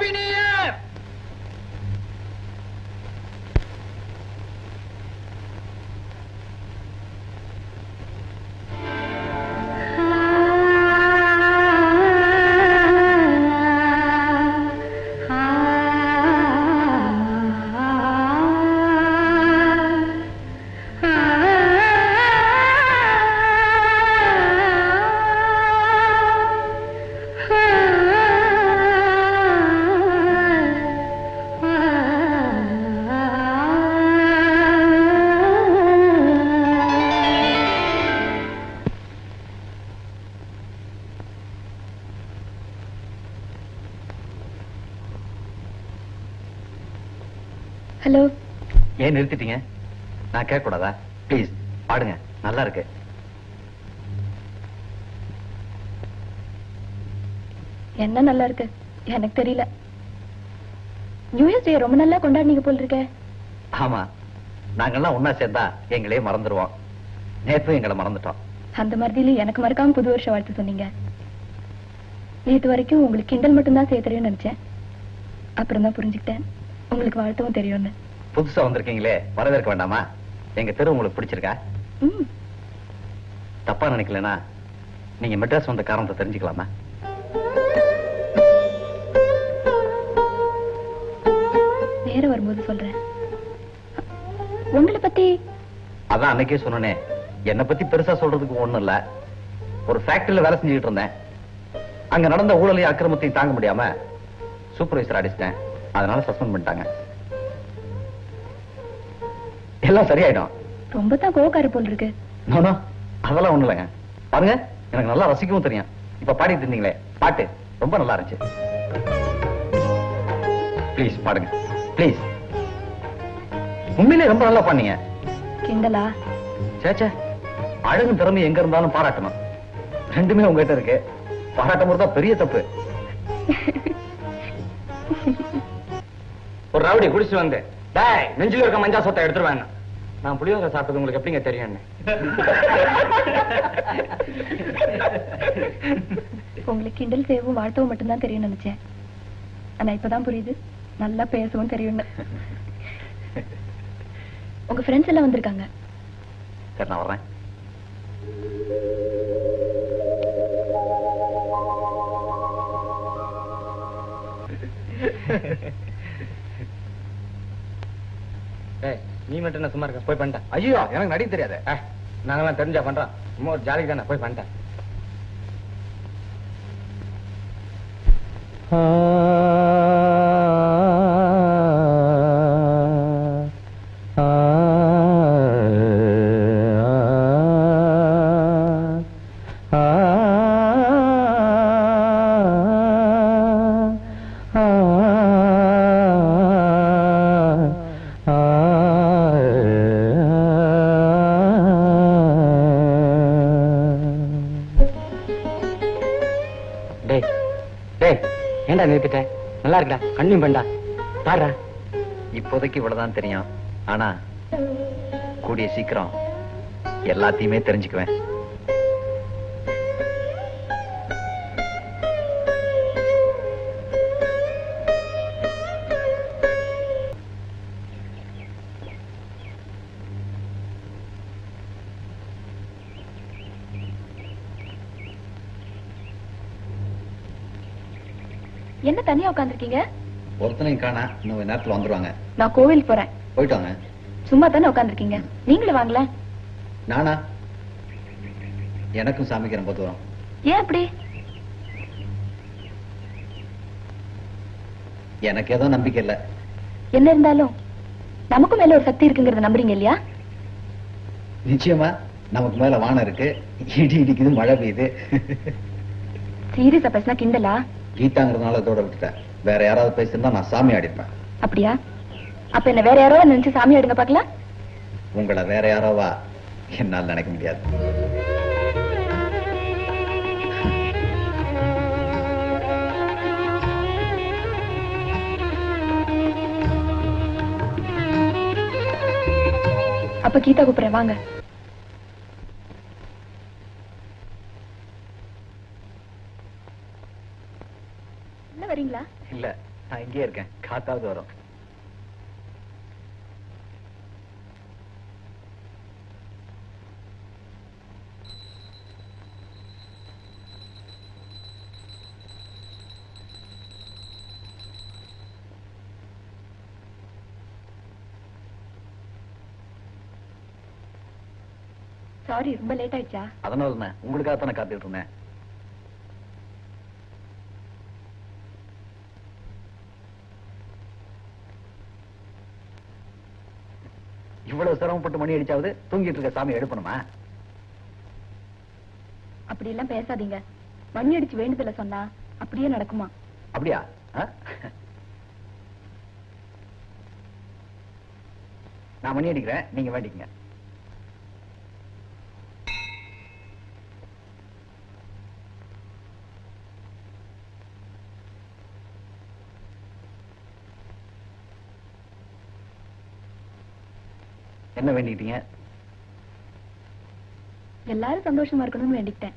Happy new year ஏன் நிறுத்திட்டீங்க? நான் கேட்க கூடாதா ப்ளீஸ் பாடுங்க. நல்லா இருக்கு. என்ன நல்லா இருக்கு? எனக்கு தெரியல. நியூ இயர்ஸ் டே ரொம்ப நல்லா கொண்டாடினீங்க போல் இருக்கே. ஆமா. நாங்கெல்லாம் ஒண்ணா சேர்ந்தா எங்களே மறந்துடுவோம் நேத்தும் எங்களை மறந்துட்டோம். அந்த மறுதியில எனக்கு மறக்காம புது வருஷம் வாழ்த்து சொன்னீங்க. நேத்து வரைக்கும் உங்களுக்கு கிண்டல் மட்டும்தான் செய்ய தெரியும்னு நினைச்சேன். அப்புறம் தான் புரிஞ்சுக்கிட்டேன். உங்களுக்கு வாழ்த்தவும் தெரியும்னு. புதுசா வந்திருக்கீங்களே வரவேற்க வேண்டாமா? எங்க தெரு உங்களுக்கு பிடிச்சிருக்கா? தப்பா நினைக்கலனா நீங்க மெட்ராஸ் வந்த காரணத்தை தெரிஞ்சுக்கலாமா? நேரம் வரும்போது சொல்றேன். உங்களை பத்தி அதான் அன்னைக்கே சொன்னனே என்னை பத்தி பெருசா சொல்றதுக்கு ஒண்ணும் இல்ல. ஒரு ஃபேக்டரியில வேலை செஞ்சுக்கிட்டு இருந்தேன். அங்க நடந்த ஊழலையும் அக்கிரமத்தையும் தாங்க முடியாம சூப்பர்வைசர் அடிச்சிட்டேன். அதனால சஸ்பெண்ட் பண்ணிட்டாங்க. எல்லாம் சரியாயிடும். ரொம்ப தான் கோவக்கார போல் இருக்கு நோ, நோ, அதெல்லாம் ஒண்ணு இல்லைங்க. பாருங்க எனக்கு நல்லா ரசிக்கவும் தெரியும். இப்ப பாடிட்டு இருந்தீங்களே பாட்டு ரொம்ப நல்லா இருந்துச்சு. ப்ளீஸ் பாடுங்க. ப்ளீஸ் உண்மையிலே ரொம்ப நல்லா பண்ணீங்க கிண்டலா? சேச்சே அழகும் திறமை எங்க இருந்தாலும் பாராட்டணும். ரெண்டுமே உங்ககிட்ட இருக்கு. பாராட்டும் போது தான் பெரிய தப்பு. ஒரு ரவுடி குடிச்சு வந்து டேய் நெஞ்சில இருக்க மஞ்சா சொத்தை எடுத்துருவேன் நான் புளியோதரை சாப்பிட்டது உங்களுக்கு எப்படிங்க தெரியும் உங்களுக்கு கிண்டல் செய்யவும் வாழ்த்தவும் மட்டும்தான் தெரியும்னு நினைச்சேன். ஆனா இப்பதான் புரியுது. நல்லா பேசவும் தெரியும்னு. உங்க ஃப்ரெண்ட்ஸ் எல்லாம் வந்திருக்காங்க. சரி நான் வர்றேன். டேய் பண்ணிட்டு நான் என்ன சும்மா இருக்க? போய் பண்ணிட்டேன். ஐயோ எனக்கு நடிக்க தெரியாது. நாங்களாம் தெரிஞ்சா பண்றோம். சும்மா ஒரு ஜாலிக்கு தானே போய் பண்ணிட்டேன். ஏன்டா நிறுத்திட்டேன் நல்லா இருக்கா கண்ணியும் பண்ணா பாடுறா. இப்போதைக்கு இவ்வளவுதான் தெரியும். ஆனா கூடிய சீக்கிரம் எல்லாத்தையுமே தெரிஞ்சுக்குவேன். என்ன தனியா உட்காந்துருக்கீங்க ஒருத்தனையும் காணா இன்னும் நேரத்துல வந்துருவாங்க. நான் கோவில் போறேன். போயிட்டு வாங்க. சும்மா தானே உட்காந்துருக்கீங்க நீங்களும் வாங்களேன். நானா? எனக்கும் சாமிக்கு ரொம்ப தூரம் ஏன் அப்படி? எனக்கு ஏதோ நம்பிக்கை இல்ல. என்ன இருந்தாலும் நமக்கும் மேல ஒரு சக்தி இருக்குங்கறத நம்புறீங்க இல்லையா? நிச்சயமா நமக்கு மேல வானம் இருக்கு. இடி இடிக்குது மழை பெய்யுது. சீரியஸா பேசினா கிண்டலா? கீதாங்கிறதுனால இதோட விட்டுட்டேன். வேற யாராவது பேசியிருந்தா நான் சாமி ஆடிப்பேன். அப்படியா? அப்ப என்ன வேற யாரோ நினைச்சு சாமி எடுங்க பாக்கலாம் உங்களை வேற யாரோவா? என்னால் நினைக்க முடியாது. அப்ப கீதா கூப்பிடுறேன் வாங்க. இங்கேயே இருக்கேன். காத்தாவது வரும். சாரி ரொம்ப லேட் ஆயிடுச்சா? அதனால உங்களுக்காக தானே காத்துட்டு இருந்தேன். இவ்வளவு சிரமப்பட்டு மணி அடிச்சாவது தூங்கிட்டு இருக்க சாமி எழுப்பணுமா அப்படி எல்லாம் பேசாதீங்க. மணி அடிச்சு வேண்டுதல சொன்னா அப்படியே நடக்குமா? அப்படியா? நான் மணி அடிக்கிறேன் நீங்க வேண்டிக்கங்க. என்ன வேண்டிக்கிட்டீங்க எல்லாரும் சந்தோஷமா இருக்கணும்னு வேண்டிக்கிட்டேன்.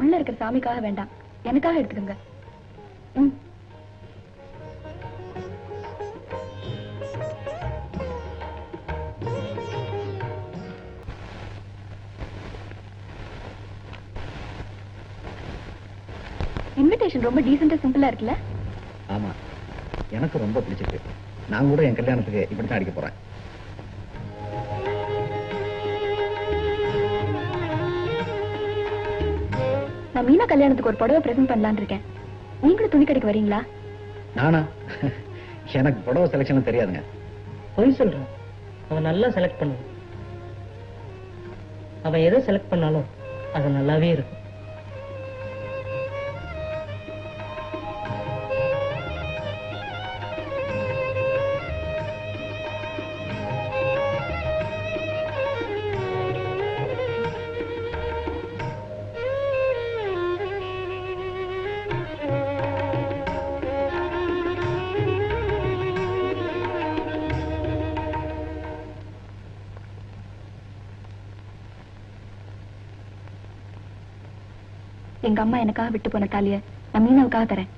உள்ள இருக்கிற சாமிக்காக வேண்டாம். எனக்காக எடுத்துக்கோங்க. இன்விடேஷன் ரொம்ப டீசெண்டா சிம்பிளா இருக்குல்ல? ஆமா. எனக்கு ரொம்ப பிடிச்சிருக்கு. நான் கூட என் கல்யாணத்துக்கு இப்படித்தான் அடிக்க போறேன். நான் மீனா கல்யாணத்துக்கு ஒரு புடவை பிரசன்ட் பண்ணலாம்னு இருக்கேன். நீங்களும் துணி கடைக்கு வரீங்களா? நானா? எனக்கு புடவை செலெக்ஷன் தெரியாதுங்க. பொய் சொல்றான் அவன் நல்லா செலக்ட் பண்ணுவான். அவன் எதை செலக்ட் பண்ணாலும் அது நல்லாவே இருக்கும். எங்க அம்மா எனக்காக விட்டு போன தாலிய நான் மீனாவுக்காக தரேன்.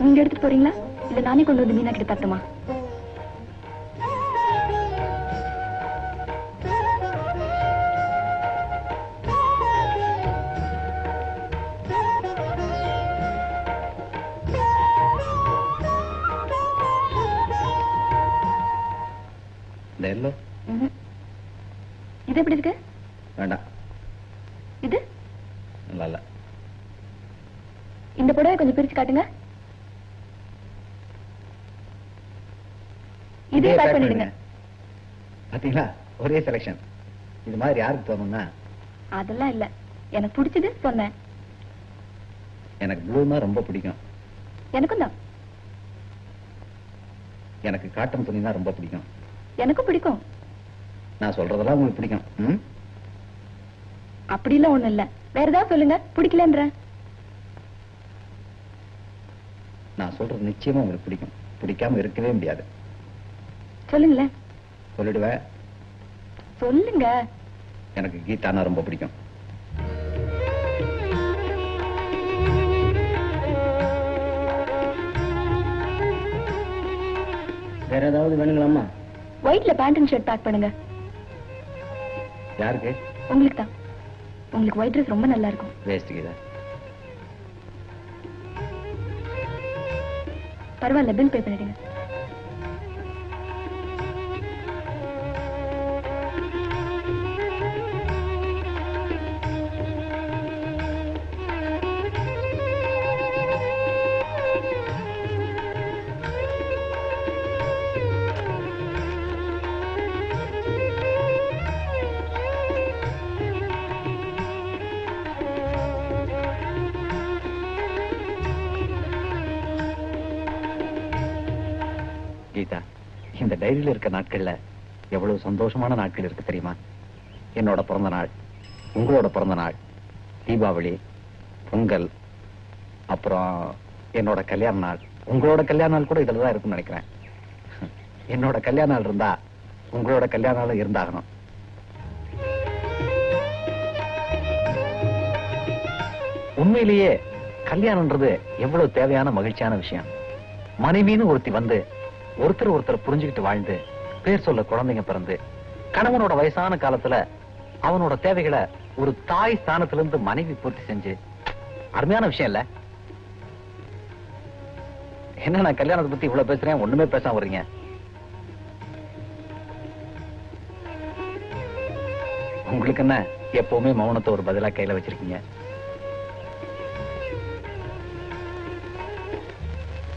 நீங்க எடுத்துட்டு போறீங்களா? இல்ல நானே கொண்டு வந்து மீனா கிட்ட தட்டுமா எல்லோ. இது எப்படி இருக்கு? வேண்டாம். இது? நல்லா இல்ல. இந்த புடவை கொஞ்சம் பிரிச்சு காட்டுங்க. இதே பேக் பண்ணிடுங்க. பாத்தீங்களா? ஒரே செலெக்ஷன் இது மாதிரி யாருக்கு தோணும்னா? அதெல்லாம் இல்ல. எனக்கு பிடிச்சது சொன்னேன். எனக்கு ப்ளூனா ரொம்ப பிடிக்கும். எனக்கும் தான். எனக்கு காட்டன் துணினா ரொம்ப பிடிக்கும். எனக்கும் பிடிக்கும். நான் சொல்றதெல்லாம் உங்களுக்கு பிடிக்கும். ம்? அப்படிலாம் ஒண்ணும் இல்ல. வேற ஏதாவது சொல்லுங்க. பிடிக்கலன்ற நான் சொல்றது நிச்சயமா உங்களுக்கு பிடிக்கும். பிடிக்காம இருக்கவே முடியாது. சொல்லுங்களேன். சொல்லிடுவேன் சொல்லுங்க. எனக்கு கீதானா ரொம்ப பிடிக்கும். வேற ஏதாவது வேணுங்களாம்மா ஒயிட்ல பேண்ட் அண்ட் ஷர்ட் பேக் பண்ணுங்க. யாருக்கு? உங்களுக்கு தான். உங்களுக்கு ஒயிட் ட்ரெஸ் ரொம்ப நல்லா இருக்கும். பரவாயில்ல பில் பே பண்ணிடுங்க. கீதா இந்த டைரியில் இருக்க நாட்கள்ல எவ்வளவு சந்தோஷமான நாட்கள் இருக்கு தெரியுமா? என்னோட பிறந்த நாள் உங்களோட பிறந்த நாள் தீபாவளி பொங்கல் அப்புறம் என்னோட கல்யாண நாள். உங்களோட கல்யாண நாள் கூட இதில் தான் இருக்கும்னு நினைக்கிறேன். என்னோட கல்யாண நாள் இருந்தா உங்களோட கல்யாண நாளும் இருந்தாகணும். உண்மையிலேயே கல்யாணம்ன்றது எவ்வளவு தேவையான மகிழ்ச்சியான விஷயம். மனைவின்னு ஒருத்தி வந்து ஒருத்தர் ஒருத்தர் புரிஞ்சுக்கிட்டு வாழ்ந்து பேர் சொல்ல குழந்தைங்க பிறந்து கணவனோட வயசான காலத்துல அவனோட தேவைகளை ஒரு தாய் ஸ்தானத்திலிருந்து மனைவி பூர்த்தி செஞ்சு அருமையான விஷயம் இல்ல? என்ன நான் கல்யாணத்தை பத்தி இவ்வளவு பேசுறேன்? ஒண்ணுமே பேசாம வர்றீங்க உங்களுக்கு என்ன எப்பவுமே மௌனத்தை ஒரு பதிலா கையில வச்சிருக்கீங்க?